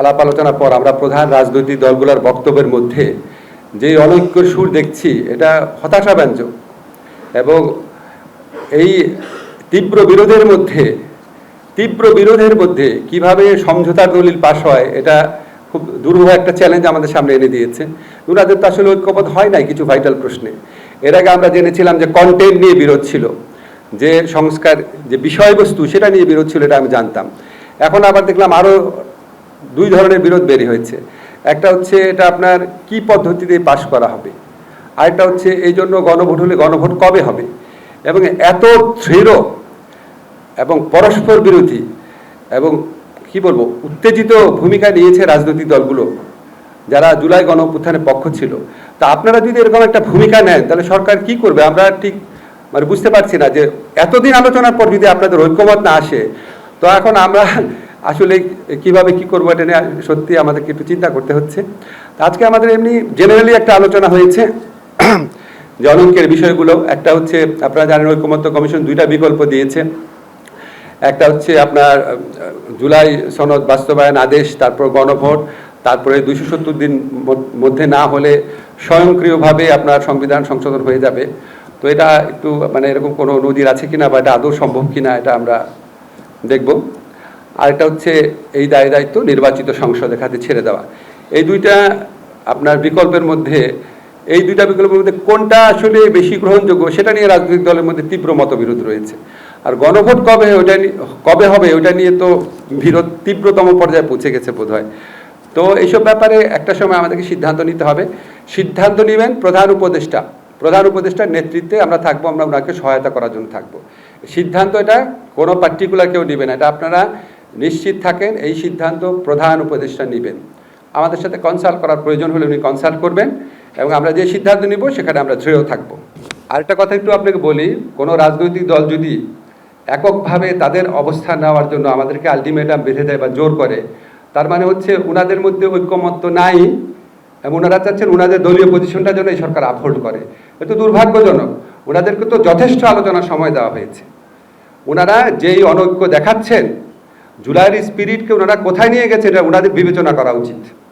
আলাপ আলোচনার পর আমরা প্রধান রাজনৈতিক দলগুলোর বক্তব্যের মধ্যে যে অনৈক্যর সুর দেখছি, এটা হতাশাব্যঞ্জক এবং এই তীব্র বিরোধের মধ্যে, তীব্র বিরোধের মধ্যে কীভাবে সমঝোতার দলিল পাশ হয়, এটা খুব দুরূহ একটা চ্যালেঞ্জ আমাদের সামনে এনে দিয়েছে। ওনাদের তো আসলে ঐক্যবদ্ধ হয় নাই কিছু ভাইটাল প্রশ্নে। এর আগে আমরা জেনেছিলাম যে কন্টেন্ট নিয়ে বিরোধ ছিল, যে সংস্কার, যে বিষয়বস্তু সেটা নিয়ে বিরোধ ছিল, এটা আমি জানতাম। এখন আবার দেখলাম আরও দুই ধরনের বিরোধ বেরিয়ে হয়েছে। একটা হচ্ছে এটা আপনার কি পদ্ধতিতে পাশ করা হবে? আরেকটা হচ্ছে এই জন্য গণভোট হলে গণভোট কবে হবে? এবং এত দৃঢ় এবং পরস্পর বিরোধী এবং কি বলব, উত্তেজিত ভূমিকা নিয়েছে রাজনৈতিক দলগুলো যারা জুলাই গণ পক্ষ ছিল। তা আপনারা যদি এরকম একটা ভূমিকা নেন, তাহলে সরকার কি করবে? আমরা ঠিক মানে বুঝতে পারছি না যে এতদিন আলোচনার পর যদি আপনাদের ঐক্যমত না আসে, তো এখন আমরা আসলে কীভাবে কি করব এটা নিয়ে সত্যি আমাদেরকে একটু চিন্তা করতে হচ্ছে। আজকে আমাদের এমনি জেনারেলি একটা আলোচনা হয়েছে। যে অনঙ্কের বিষয়গুলো, একটা হচ্ছে আপনারা জানেন ঐক্যমত্য কমিশন দুইটা বিকল্প দিয়েছে। একটা হচ্ছে আপনার জুলাই সনদ বাস্তবায়ন আদেশ, তারপর গণভোট, তারপরে দুইশো সত্তর দিন মধ্যে না হলে স্বয়ংক্রিয়ভাবে আপনার সংবিধান সংশোধন হয়ে যাবে। তো এটা একটু মানে এরকম কোনো নদীর আছে কিনা বা এটা আদৌ সম্ভব কিনা এটা আমরা দেখব। আরেকটা হচ্ছে এই দায় দায়িত্ব নির্বাচিত সংসদের খাতে ছেড়ে দেওয়া। এই দুইটা আপনার বিকল্পের মধ্যে, এই দুইটা বিকল্পের মধ্যে কোনটা আসলে বেশি গ্রহণযোগ্য সেটা নিয়ে রাজনৈতিক দলের মধ্যে তীব্র মতবিরোধ রয়েছে। আর গণভোট কবে ওটা কবে হবে ওটা নিয়ে তো বিরোধ তীব্রতম পর্যায়ে পৌঁছে গেছে বোধহয়। তো এইসব ব্যাপারে একটা সময় আমাদেরকে সিদ্ধান্ত নিতে হবে। সিদ্ধান্ত নেবেন প্রধান উপদেষ্টা। প্রধান উপদেষ্টার নেতৃত্বে আমরা থাকব, আমরা ওনাকে সহায়তা করার জন্য থাকব। সিদ্ধান্ত এটা কোনো পার্টিকুলার কেউ নেবে না। এটা আপনারা নিশ্চিত থাকেন, এই সিদ্ধান্ত প্রধান উপদেষ্টা নেবেন। আমাদের সাথে কনসাল্ট করার প্রয়োজন হলে উনি কনসাল্ট করবেন এবং আমরা যে সিদ্ধান্ত নিব সেখানে আমরা দৃঢ় থাকব। আরেকটা কথা একটু আপনাকে বলি, কোনো রাজনৈতিক দল যদি এককভাবে তাদের অবস্থান নেওয়ার জন্য আমাদেরকে আলটিমেটাম বেঁধে দেয় বা জোর করে, তার মানে হচ্ছে ওনাদের মধ্যে ঐক্যমত্য নাই এবং ওনারা চাচ্ছেন ওনাদের দলীয় পজিশনটা যেন এই সরকার আপহোল্ড করে। এতো দুর্ভাগ্যজনক ওনাদেরকে তো যথেষ্ট আলোচনার সময় দেওয়া হয়েছে। ওনারা যেই অনৈক্য দেখাচ্ছেন জুলাইয়ের স্পিরিটকে ওনারা কোথায় নিয়ে গেছে এটা ওনাদের বিবেচনা করা উচিত।